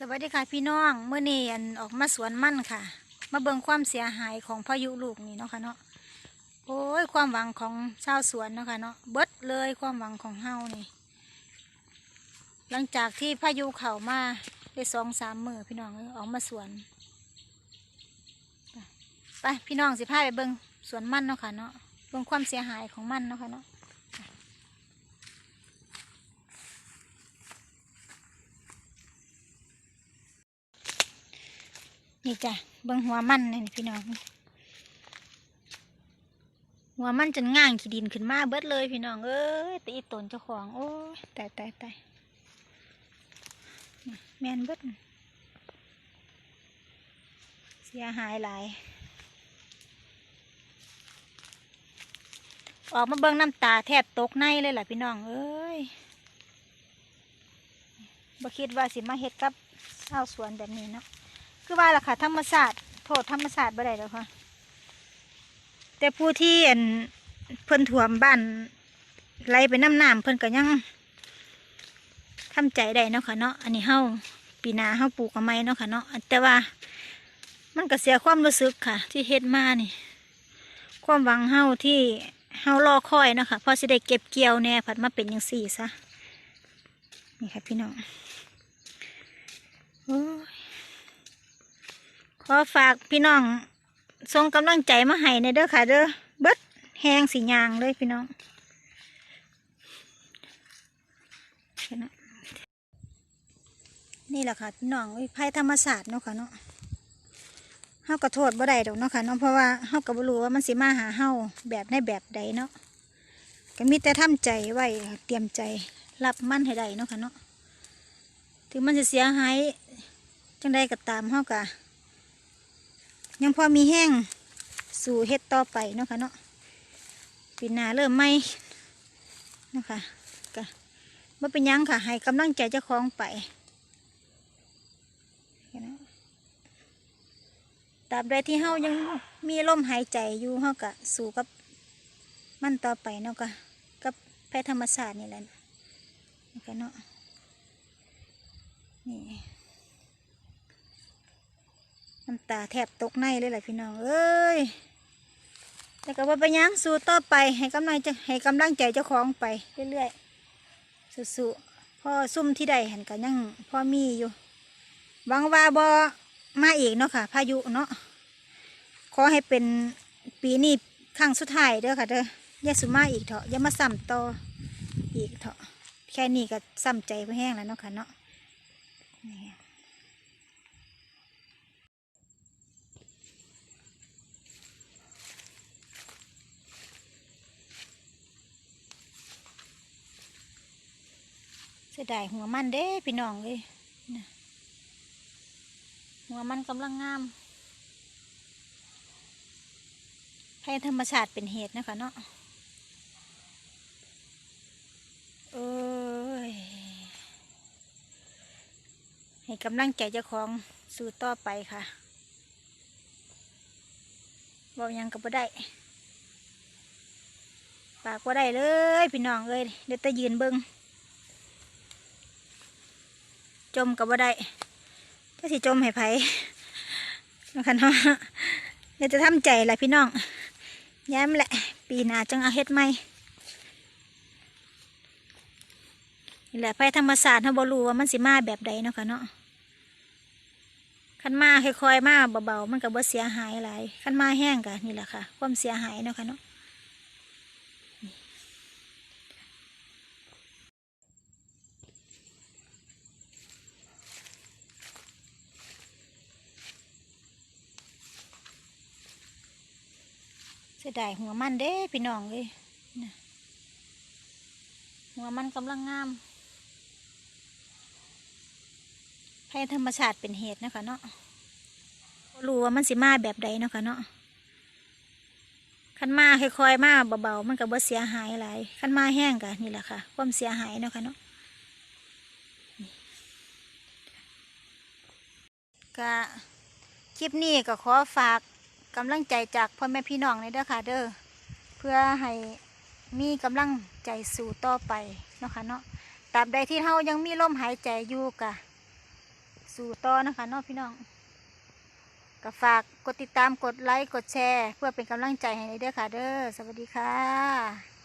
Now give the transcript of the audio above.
สวัสดีค่ะพี่น้องเมื่อนี้อันออกมาสวนมั่นค่ะ มาเบิ่งความเสียหายของพายุลูกนี่เนาะค่ะเนาะโอ้ยความหวังของชาวสวนเนาะค่ะเนาะเบิดเลยความหวังของเฮานี่ หลังจากที่พายุเข้ามาได้สองสามมือพี่น้องอออกมาสวนไปพี่น้องสิพาไปเบิ่งสวนมั่นเนาะค่ะเนาะเบิ่งความเสียหายของมั่นเนาะค่ะเนาะ นี่จ้ะเบิ่งหัวมันนี่พี่น้อง หัวมันจนง่างขี้ดินขึ้นมาเบิดเลยพี่น้องเอ้ยตีตนเจ้าของโอ้ยตายตายตายน่แมนเบิดเสียหายหลาย ออกมาเบิ่งน้ำตาแทบตกในเลยล่ะพี่น้องเอ้ยบ่คิดว่าสิมาเฮ็ดกับชาวสวนแบบนี้เนาะ คือว่าล่ะค่ะ ธรรมศาสตร์โทษธรรมศาสตร์บ่ได้หรอกค่ะ แต่ผู้ที่อันเพิ่นถ่วมบ้านไหลไปน้ำน้ำเพิ่นก็ยังทำใจได้เนาะค่ะเนาะอันนี้เฮาปีนาเฮาปลูกเอาไม้เนาะค่ะเนาะแต่ว่า มันก็เสียความรู้สึกค่ะ ที่เฮ็ดมานี่ ความหวังเฮาที่เฮารอคอยเนาะค่ะพอสิได้เก็บเกี่ยวแน่ผัดมาเป็นอย่างสี่ซะนี่ค่ะพี่น้องโอ้ย ขอฝากพี่น้องส่งกำลังใจมาให้ในเด้อค่ะเด้อเบิดแห้งสียางเลยพี่น้องนี่แหละค่ะพี่น้องวิภัยธรรมศาสตร์เนาะค่ะเนาะเฮาก็โทษบ่ได้ดอกเนาะค่ะเนาะเพราะว่าเฮาก็บ่รู้ว่ามันสิมาหาเฮาแบบในแบบใดเนาะก็มีแต่ทำใจไว้เตรียมใจรับมันให้ได้เนาะค่ะเนาะถึงมันจะเสียหายจังใดก็ตามเฮากะ ยังพอมีแห้งสู่เฮ็ดต่อไปเนาะค่ะเนาะปีหน้าเริ่มไหมเนาะค่ะก็บ่เป็นยังค่ะให้กำลังใจเจ้าของไปตราบใดที่เฮายังมีลมหายใจอยู่เฮาก็สู้กับมันต่อไปเนาะก็กับแพทย์ธรรมศาสตร์นี่แหละนี่ค่ะเนาะนี่ น้ำตาแทบตกในเลยแหละพี่น้องเอ้ยแต่ก็ว่าไปยังสู้ต่อไปให้กำลังใจให้กำลังใจเจ้าของไปเรื่อยๆสู้ๆพ่อซุ่มที่ใดเห็นกันยังพ่อมีอยู่หวังว่าบอมาอีกเนาะค่ะ พายุเนาะขอให้เป็นปีนี้ครั้งสุดท้ายเด้อค่ะเด้ออย่าสุมาอีกเถอะอย่ามาซ้ำต่ออีกเถอะแค่นี้ก็ซ้ำใจไปแห้งแล้วเนาะค่ะเนาะ สียดายหัวมันเด้พี่น้องเลยนะหัวมันกำลังงามภัยธรรมชาติเป็นเหตุนะคะเนาะเอ้ยให้กำลังใจเจ้าของสู่ต่อไปค่ะบอกยังกับบ่ได้ ปากบ่ได้เลย พี่น้องเอ้ยเดี๋ยวแตะยืนเบิง จมกับว่าได้ถ้าสิจมให้ไผนะคะเนาะเดี๋ยวจะทำใจแหละพี่น้องย้ำแหละ ปีหน้าจังเอาเฮ็ดไหมนี่แหละไผธรรมศาสตร์เขาบอรู้ว่ามันสิมาแบบใดเนาะค่ะเนาะขันมาค่อยๆมาเบาๆมันก็บ่เสียหายอะไรขันมาแห้งกะนี่แหละค่ะ ความเสียหายเนาะค่ะเนาะ สียดายหัวมันเด้พี่น้องเลยนะหัวมันกำลังงามภัยธรรมชาติเป็นเหตุนะคะเนาะรู้ว่ามันสิมาแบบใดนะคะเนาะขันมาค่อยๆมาเบาๆมันก็บ่เสียหายอะไรขันมาแห้งกะนี่แหละค่ะ ความเสียหายเนาะค่ะเนาะก็คลิปนี้ก็ขอฝาก กำลังใจจากพ่อแม่พี่น้องในเด้อค่ะเด้อเพื่อให้มีกำลังใจสู่ต่อไปเนาะค่ะเนาะตราบใดที่เฮายังมีลมหายใจอยู่กะ สู่ต่อนะคะเน้องพี่น้องก็ฝากกดติดตามกดไลค์กดแชร์ เพื่อเป็นกำลังใจให้ในเด้อค่ะเด้อสวัสดีค่ะ